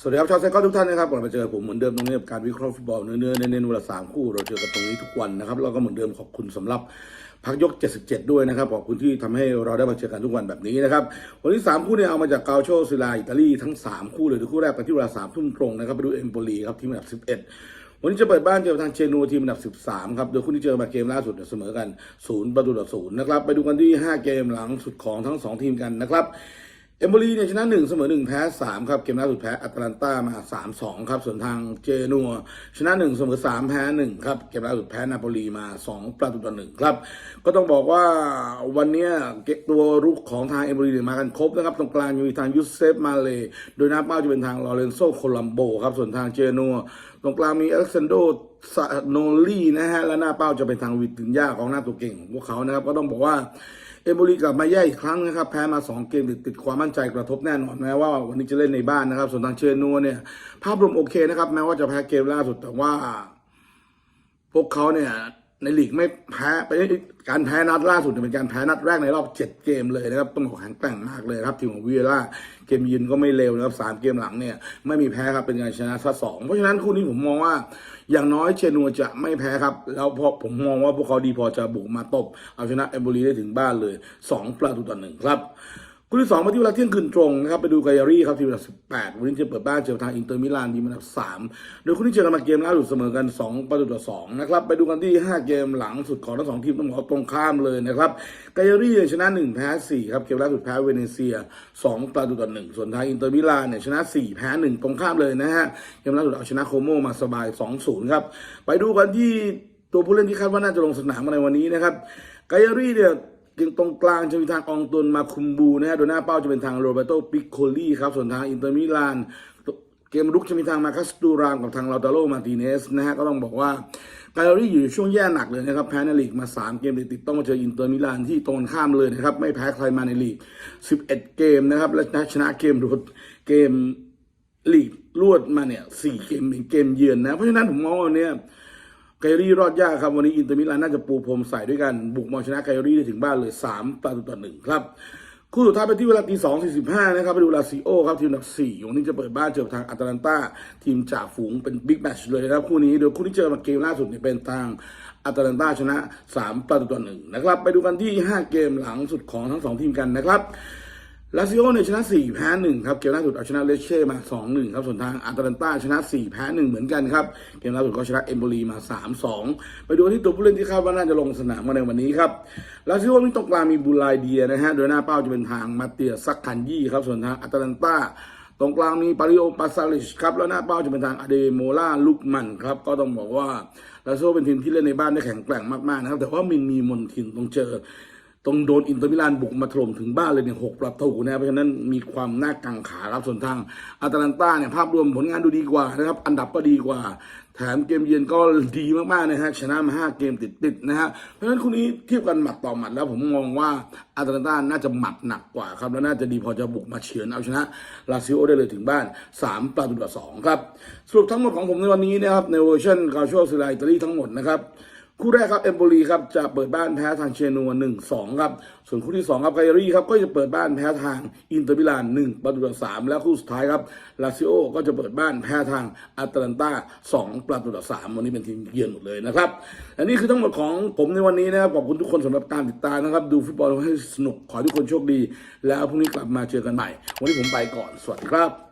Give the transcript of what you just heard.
สวัสดีครับชาวไซคอนทุกท่านนะครับกลับมาเจอผมเหมือนเดิมตรงนี้กับการวิเคราะห์ฟุตบอลเนื้อๆเน้นๆเวลาสามคู่เราเจอกันตรงนี้ทุกวันนะครับแล้วก็เหมือนเดิมขอบคุณสำหรับพักยก 77 ด้วยนะครับขอบคุณที่ทำให้เราได้มาเจอกันทุกวันแบบนี้นะครับวันนี้ 3 คู่เนี่ยเอามาจากกาโชซิลาอิตาลีทั้ง 3 คู่เลยคู่แรกไปที่เวลา3ทุ่มตรงนะครับไปดูเอมโปลีครับทีมอันดับ 11วันนี้จะเปิดบ้านเจอทางเชนูทีมอันดับ 13 ครับ โดยคู่ที่เจอมาเกมล่าสุดเนี่ยเสมอกัน 0 ประตูต่อ0นะครับ ไปดูกันที่ 5 เกมหลังสุดของทั้ง 2 ทีมกันนะครับ เอมโบลีเนี่ยชนะ1เสมอ1แพ้3ครับ เกมล่าสุดแพ้อัตแลนตามา3-2ครับ ส่วนทางเจนัว ชนะ1เสมอ3แพ้1ครับ เกมล่าสุดแพ้นาโปลีมา2ประตูต่อ1ครับ ก็ต้องบอกว่าวันนี้เกตัวรุกของทางเอมโบลีเนี่ยมากันครบนะครับ ตรงกลางอยู่ทางยูเซฟมาเล โดยหน้าเป้าจะเป็นทางลอเรนโซโคลัมโบครับ ส่วนทางเจนัว ตรงกลางมีอเล็กซานโดซาโนลี่นะฮะ และหน้าเป้าจะเป็นทางวิตินยาของหน้าตัวเก่งของพวกเขานะครับ ก็ต้องบอกว่าเอมโบลีกลับมาแย่อีกครั้งนะครับ แพ้มา 2 เกมติดติดความมั่นใจกระทบแน่นอนแม้ว่าวันนี้จะเล่นในบ้านนะครับ ส่วนทางเชนัวเนี่ย ภาพรวมโอเคนะครับ แม้ว่าจะแพ้เกมล่าสุดแต่ว่า พวกเขาเนี่ย ในลีกไม่แพ้ไปการแพ้นัดล่าสุดเป็นการแพ้นัดแรกในรอบ7เกมเลยนะครับต้องบอกแข็งแกร่งมากเลยครับทีมของวิเอล่าเกมยืนก็ไม่เร็วนะครับสามเกมหลังเนี่ยไม่มีแพ้ครับเป็นการชนะซะสองเพราะฉะนั้นคู่นี้ผมมองว่า อย่างน้อยเชนัวจะไม่แพ้ครับ แล้วพอผมมองว่าพวกเขาดีพอจะบุกมาตบ เอาชนะเอมโบลีได้ถึงบ้านเลย2ประตูต่อหนึ่งครับ คู่ที่สองมาที่เวลาเที่ยงคืนตรงนะครับไปดูไกอารี่ครับทีมอันดับ18วันนี้จะเปิดบ้านเจอทางอินเตอร์มิลานทีมอันดับ3โดยคู่ที่เจอกันมาเกมล่าสุดเสมอกัน2ประตูต่อ2นะครับไปดูกันที่5เกมหลังสุดของทั้งสองทีมต้องบอกว่าตรงข้ามเลยนะครับไกอารี่ชนะ1แพ้4ครับเกมล่าสุดแพ้เวเนเซีย2ประตูต่อ1ส่วนทางอินเตอร์มิลานเนี่ยชนะ4แพ้1ตรงข้ามเลยนะฮะเกมล่าสุดเอาชนะโคโมมาสบาย2-0ครับไปดูกันที่ตัวผู้เล่นที่คาดว่าน่าจะลงสนามในวันนี้นะครับไกอารี่เนี่ย กตรงกลางจะมีทางองตุนมาคุมบูนะฮะโดยหน้าเป้าจะเป็นทางโรเบโตปิโคลีครับ ส่วนทางอินเตอร์มิลาน เกมรุกจะมีทางมาคัสตูรามกับทางลาตาโลมาติเนสนะฮะ ก็ต้องบอกว่าไกอารี่อยู่ช่วงแย่หนักเลยนะครับแพ้ในลีกมา 3 เกมติดๆต้องมาเจออินเตอร์มิลานที่ตรงกันข้ามเลยนะครับ ไม่แพ้ใครมาในลีก 11 เกมนะครับ และชนะเกมรวดเกมลีกรวดมาเนี่ย4เกมเป็นเกมเยือนนะ เพราะฉะนั้นผมมองว่าเนี้ย ไกรี่รอดยากครับ วันนี้อินเตอร์มิลานน่าจะปูพรมใส่ด้วยกัน บุกมาชนะไกรี่ได้ถึงบ้านเลย 3ประตูต่อหนึ่งครับ คู่สุดท้ายไปที่เวลาตีสองสี่สิบห้านะครับไปดูลาซิโอครับทีมอันดับสี่วันนี้จะเปิดบ้านเจอทางอาตแลนตาทีมจ่าฝูงเป็นบิ๊กแมตช์เลยนะครับคู่นี้โดยคู่ที่เจอมาเกมล่าสุดเนี่ยเป็นทางอาตแลนตาชนะ 3 ประตูต่อหนึ่งนะครับ ไปดูกันที่ 5 เกมหลังสุดของทั้งสองทีมกันนะครับ ลาซิโอเนี่ยชนะ 4 แพ้ 1 ครับ เกมล่าสุดเอาชนะเลเช่มา 2-1 ครับ ส่วนทางอาตแลนตาชนะ 4 แพ้ 1 เหมือนกันครับ เกมล่าสุดก็ชนะเอมโบลีมา 3-2 ไปดูที่ตัวผู้เล่นที่คาดว่าน่าจะลงสนามมาในวันนี้ครับลาซิโอมีตรงกลางมีบูไลเดียนะฮะ โดยหน้าเป้าจะเป็นทางมาเตียซักคันยี่ครับ ส่วนทางอาตแลนตาตรงกลางมีปาริโอปาซาลิชครับ แล้วหน้าเป้าจะเป็นทางอเดโมลาลุกมันครับ ก็ต้องบอกว่าลาซิโอเป็นทีมที่เล่นในบ้านได้แข็งแกร่งมากๆนะครับ แต่ว่ามันมีมนทินต้องเจอ ตรงโดนอินเตอร์มิลานบุกมาถล่มถึงบ้านเลยเนี่ยหกประตูนะครับเพราะฉะนั้นมีความน่ากังขาครับส่วนทางอาตแลนตาเนี่ยภาพรวมผลงานดูดีกว่านะครับอันดับก็ดีกว่า แถมเกมเยือนก็ดีมากๆนะฮะชนะมาห้าเกมติดๆนะฮะเพราะฉะนั้นคู่นี้เทียบกันหมัดต่อหมัดแล้วผมมองว่าอาตแลนตาน่าจะหมัดหนักกว่าครับแล้วน่าจะดีพอจะบุกมาเฉือนเอาชนะลาซิโอได้เลยถึงบ้าน 3 ประตูต่อสองครับสรุปทั้งหมดของผมในวันนี้นะครับในเวอร์ชันกาโชซิลาอิตาลีทั้งหมดนะครับ คู่แรกครับเอมโบลีครับจะเปิดบ้านแพ้ทางเชนัวหนึ่งสองครับ ส่วนคู่ที่สองครับไกรี่ครับก็จะเปิดบ้านแพ้ทางอินเตอร์มิลานหนึ่งประตูต่อสามแล้วคู่สุดท้ายครับลาซิโอก็จะเปิดบ้านแพ้ทางอาตแลนตาสองประตูต่อสามวันนี้เป็นทีมเยือนหมดเลยนะครับและนี่คือทั้งหมดของผมในวันนี้นะครับขอบคุณทุกคนสำหรับการติดตามนะครับ ดูฟุตบอลให้สนุกขอทุกคนโชคดี แล้วพรุ่งนี้กลับมาเจอกันใหม่ วันนี้ผมไปก่อนสวัสดีครับ